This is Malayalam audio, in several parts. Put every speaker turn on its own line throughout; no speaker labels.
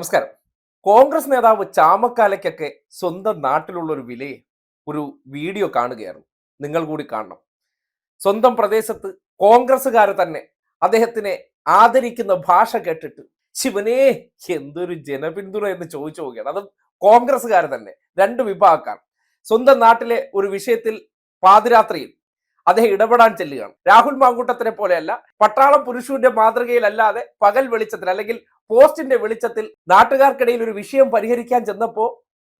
നമസ്കാരം. കോൺഗ്രസ് നേതാവ് ചാമക്കാലയ്ക്കൊക്കെ സ്വന്തം നാട്ടിലുള്ള ഒരു വിലയെ ഒരു വീഡിയോ കാണുകയായിരുന്നു. നിങ്ങൾ കൂടി കാണണം. സ്വന്തം പ്രദേശത്ത് കോൺഗ്രസ്സുകാർ തന്നെ അദ്ദേഹത്തിനെ ആദരിക്കുന്ന ഭാഷ കേട്ടിട്ട് ശിവനെ എന്തൊരു ജനപിന്തുണ എന്ന് ചോദിച്ചു പോവുകയാണ്. അത് കോൺഗ്രസ്സുകാർ തന്നെ രണ്ട് വിഭാഗക്കാർ. സ്വന്തം നാട്ടിലെ ഒരു വിഷയത്തിൽ പാതിരാത്രിയിൽ അദ്ദേഹം ഇടപെടാൻ ചെല്ലുകയാണ്. രാഹുൽ മാങ്കൂട്ടത്തിനെ പോലെയല്ല പട്ടാളം പുരുഷുവിന്റെ മാതൃകയിലല്ലാതെ പകൽ വെളിച്ചത്തിൽ അല്ലെങ്കിൽ പോസ്റ്റിന്റെ വെളിച്ചത്തിൽ നാട്ടുകാർക്കിടയിൽ ഒരു വിഷയം പരിഹരിക്കാൻ ചെന്നപ്പോ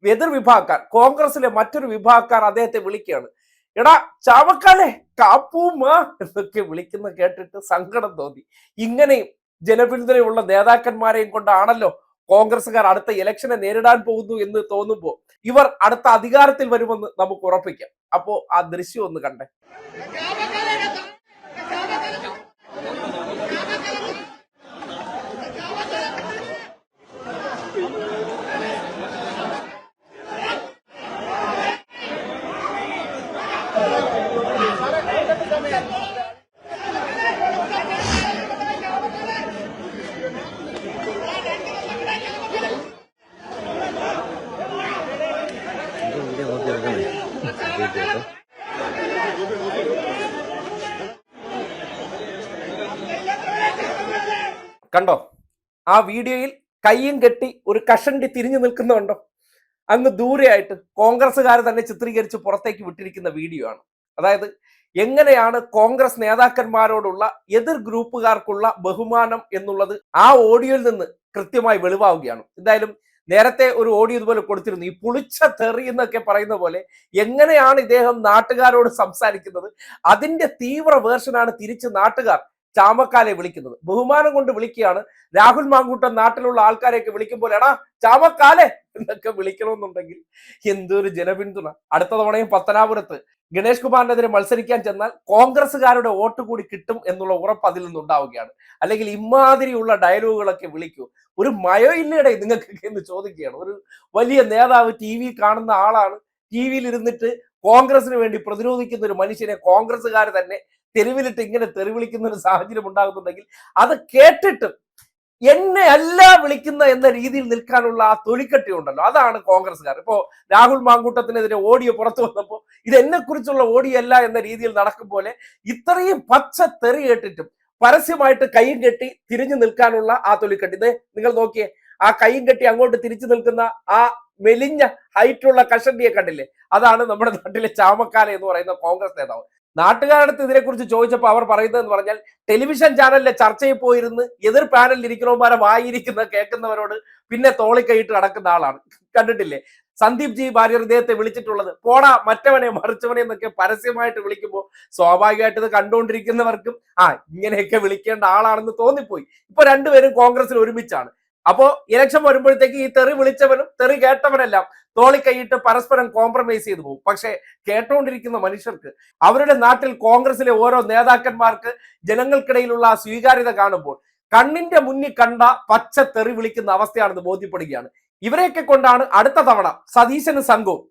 എതിർ വിഭാഗക്കാർ കോൺഗ്രസിലെ മറ്റൊരു വിഭാഗക്കാർ അദ്ദേഹത്തെ വിളിക്കുകയാണ്. എടാ ചാവക്കാലെ കാപ്പൂമാ എന്നൊക്കെ വിളിക്കുന്ന കേട്ടിട്ട് സങ്കടം തോന്നി. ഇങ്ങനെയും ജനപിന്തുണയുള്ള നേതാക്കന്മാരെയും കൊണ്ടാണല്ലോ കോൺഗ്രസ്സുകാർ അടുത്ത ഇലക്ഷനെ നേരിടാൻ പോകുന്നു എന്ന് തോന്നുമ്പോൾ ഇവർ അടുത്ത അധികാരത്തിൽ വരുമെന്ന് നമുക്ക് ഉറപ്പിക്കാം. അപ്പോ ആ ദൃശ്യം ഒന്ന് കണ്ടേ. കണ്ടോ? ആ വീഡിയോയിൽ കയ്യും കെട്ടി ഒരു കഷണ്ടി തിരിഞ്ഞു നിൽക്കുന്നുണ്ടോ? അങ്ങ് ദൂരെയായിട്ട് കോൺഗ്രസ്സുകാർ തന്നെ ചിത്രീകരിച്ച് പുറത്തേക്ക് വിട്ടിരിക്കുന്ന വീഡിയോ ആണ്. അതായത് എങ്ങനെയാണ് കോൺഗ്രസ് നേതാക്കന്മാരോടുള്ള എതിർ ഗ്രൂപ്പുകാർക്കുള്ള ബഹുമാനം എന്നുള്ളത് ആ ഓഡിയോയിൽ നിന്ന് കൃത്യമായി വെളിവാവുകയാണ്. എന്തായാലും നേരത്തെ ഒരു ഓഡിയോ ഇതുപോലെ കൊടുത്തിരുന്നു. ഈ പുളിച്ച തെറി എന്നൊക്കെ പറയുന്ന പോലെ എങ്ങനെയാണ് ഇദ്ദേഹം നാട്ടുകാരോട് സംസാരിക്കുന്നത്? അതിന്റെ തീവ്ര വേർഷനാണ് തിരിച്ച് നാട്ടുകാർ ചാമക്കാലെ വിളിക്കുന്നത്. ബഹുമാനം കൊണ്ട് വിളിക്കുകയാണ്. രാഹുൽ മാങ്കൂട്ടൻ നാട്ടിലുള്ള ആൾക്കാരെയൊക്കെ വിളിക്കുമ്പോൾ എടാ ചാമക്കാലെ എന്നൊക്കെ വിളിക്കണമെന്നുണ്ടെങ്കിൽ എന്തൊരു ജനപിന്തുണ. അടുത്ത തവണയും പത്തനാപുരത്ത് ഗണേഷ് കുമാറിനെതിരെ മത്സരിക്കാൻ ചെന്നാൽ കോൺഗ്രസ്സുകാരുടെ വോട്ട് കൂടി കിട്ടും എന്നുള്ള ഉറപ്പ് അതിൽ നിന്നുണ്ടാവുകയാണ്. അല്ലെങ്കിൽ ഇമാതിരിയുള്ള ഡയലോഗുകളൊക്കെ വിളിക്കൂ. ഒരു മയോ ഇല്ലേടെ നിങ്ങൾക്ക് എന്ന് ചോദിക്കുകയാണ്. ഒരു വലിയ നേതാവ് ടി കാണുന്ന ആളാണ്. ടി വിയിൽ ഇരുന്നിട്ട് കോൺഗ്രസിന് വേണ്ടി പ്രതിരോധിക്കുന്ന ഒരു മനുഷ്യനെ കോൺഗ്രസ്സുകാർ തന്നെ തെരുവിലിട്ട് ഇങ്ങനെ തെരുവിളിക്കുന്ന ഒരു സാഹചര്യം ഉണ്ടാകുന്നുണ്ടെങ്കിൽ അത് കേട്ടിട്ട് എന്നെ അല്ല വിളിക്കുന്ന എന്ന രീതിയിൽ നിൽക്കാനുള്ള ആ തൊലിക്കട്ടി ഉണ്ടല്ലോ. അതാണ് കോൺഗ്രസ്സുകാർ. ഇപ്പോ രാഹുൽ മാങ്കൂട്ടത്തിനെതിരെ ഓഡിയോ പുറത്തു വന്നപ്പോൾ ഇത് എന്നെ കുറിച്ചുള്ള ഓഡിയോ അല്ല എന്ന രീതിയിൽ നടക്കും പോലെ ഇത്രയും പച്ച തെറി കേട്ടിട്ടും പരസ്യമായിട്ട് കൈയും കെട്ടി തിരിഞ്ഞു നിൽക്കാനുള്ള ആ തൊലിക്കട്ടി. ഇത് നിങ്ങൾ നോക്കിയേ ആ കൈയും കെട്ടി അങ്ങോട്ട് തിരിച്ചു നിൽക്കുന്ന ആ മെലിഞ്ഞ ഹൈറ്റുള്ള കഷണ്ടിയെ കണ്ടില്ലേ? അതാണ് നമ്മുടെ നാട്ടിലെ ചാമക്കാല എന്ന് പറയുന്ന കോൺഗ്രസ് നേതാവ്. നാട്ടുകാരടുത്ത് ഇതിനെക്കുറിച്ച് ചോദിച്ചപ്പോൾ അവർ പറയുന്നത് എന്ന് പറഞ്ഞാൽ ടെലിവിഷൻ ചാനലിലെ ചർച്ചയിൽ പോയിരുന്ന് എതിർ പാനലിൽ ഇരിക്കണവന്മാരെ വായിരിക്കുന്ന കേൾക്കുന്നവരോട് പിന്നെ തോളിക്കൈയിട്ട് നടക്കുന്ന ആളാണ്. കണ്ടിട്ടില്ലേ? സന്ദീപ് ജി ഭാര്യർ ഇദ്ദേഹത്തെ വിളിച്ചിട്ടുള്ളത് പോടാ മറ്റവനെ മറിച്ചവനെ എന്നൊക്കെ പരസ്യമായിട്ട് വിളിക്കുമ്പോൾ സ്വാഭാവികമായിട്ട് ഇത് കണ്ടുകൊണ്ടിരിക്കുന്നവർക്കും ആ ഇങ്ങനെയൊക്കെ വിളിക്കേണ്ട ആളാണെന്ന് തോന്നിപ്പോയി. ഇപ്പൊ രണ്ടുപേരും കോൺഗ്രസിൽ ഒരുമിച്ചാണ്. അപ്പോ ഇലക്ഷൻ വരുമ്പോഴത്തേക്ക് ഈ തെറി വിളിച്ചവനും തെറി കേട്ടവനെല്ലാം തോളിക്കൈയിട്ട് പരസ്പരം കോംപ്രമൈസ് ചെയ്തു പോകും. പക്ഷേ കേട്ടുകൊണ്ടിരിക്കുന്ന മനുഷ്യർക്ക് അവരുടെ നാട്ടിൽ കോൺഗ്രസിലെ ഓരോ നേതാക്കന്മാർക്ക് ജനങ്ങൾക്കിടയിലുള്ള സ്വീകാര്യത കാണുമ്പോൾ കണ്ണിന്റെ മുന്നിൽ കണ്ട പച്ച തെറി വിളിക്കുന്ന അവസ്ഥയാണെന്ന് ബോധ്യപ്പെടുകയാണ്. ഇവരെയൊക്കെ കൊണ്ടാണ് അടുത്ത തവണ സതീശനും സംഘവും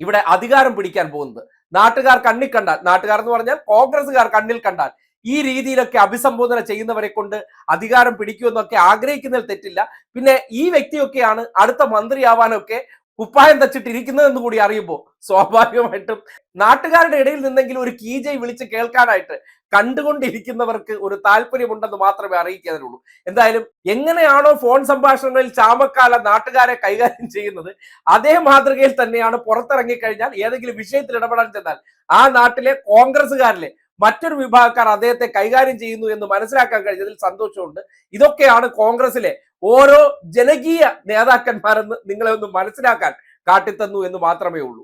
ഇവിടെ അധികാരം പിടിക്കാൻ പോകുന്നത്. നാട്ടുകാർ കണ്ണിൽ കണ്ടാൽ നാട്ടുകാർ എന്ന് പറഞ്ഞാൽ കോൺഗ്രസ്സുകാർ കണ്ണിൽ കണ്ടാൽ ഈ രീതിയിലൊക്കെ അഭിസംബോധന ചെയ്യുന്നവരെ കൊണ്ട് അധികാരം പിടിക്കുമെന്നൊക്കെ ആഗ്രഹിക്കുന്നതിൽ തെറ്റില്ല. പിന്നെ ഈ വ്യക്തിയൊക്കെയാണ് അടുത്ത മന്ത്രിയാവാനൊക്കെ കുപ്പായം തച്ചിട്ടിരിക്കുന്നതെന്ന് കൂടി അറിയുമ്പോൾ സ്വാഭാവികമായിട്ടും നാട്ടുകാരുടെ ഇടയിൽ നിന്നെങ്കിലും ഒരു കീജൈ വിളിച്ച് കേൾക്കാനായിട്ട് കണ്ടുകൊണ്ടിരിക്കുന്നവർക്ക് ഒരു താല്പര്യമുണ്ടെന്ന് മാത്രമേ അറിയിക്കാനുള്ളൂ. എന്തായാലും എങ്ങനെയാണോ ഫോൺ സംഭാഷണങ്ങളിൽ ചാമക്കാല നാട്ടുകാരെ കൈകാര്യം ചെയ്യുന്നത് അതേ മാതൃകയിൽ തന്നെയാണ് പുറത്തിറങ്ങി കഴിഞ്ഞാൽ ഏതെങ്കിലും വിഷയത്തിൽ ഇടപെടാൻ ചെന്നാൽ ആ നാട്ടിലെ കോൺഗ്രസ്സുകാരിലെ മറ്റൊരു വിഭാഗക്കാർ അദ്ദേഹത്തെ കൈകാര്യം ചെയ്യുന്നു എന്ന് മനസ്സിലാക്കാൻ കഴിഞ്ഞതിൽ സന്തോഷമുണ്ട്. ഇതൊക്കെയാണ് കോൺഗ്രസിലെ ഓരോ ജനകീയ നേതാക്കന്മാരെന്ന് നിങ്ങളെ ഒന്ന് മനസ്സിലാക്കാൻ കാട്ടിത്തന്നു എന്ന് മാത്രമേ ഉള്ളൂ.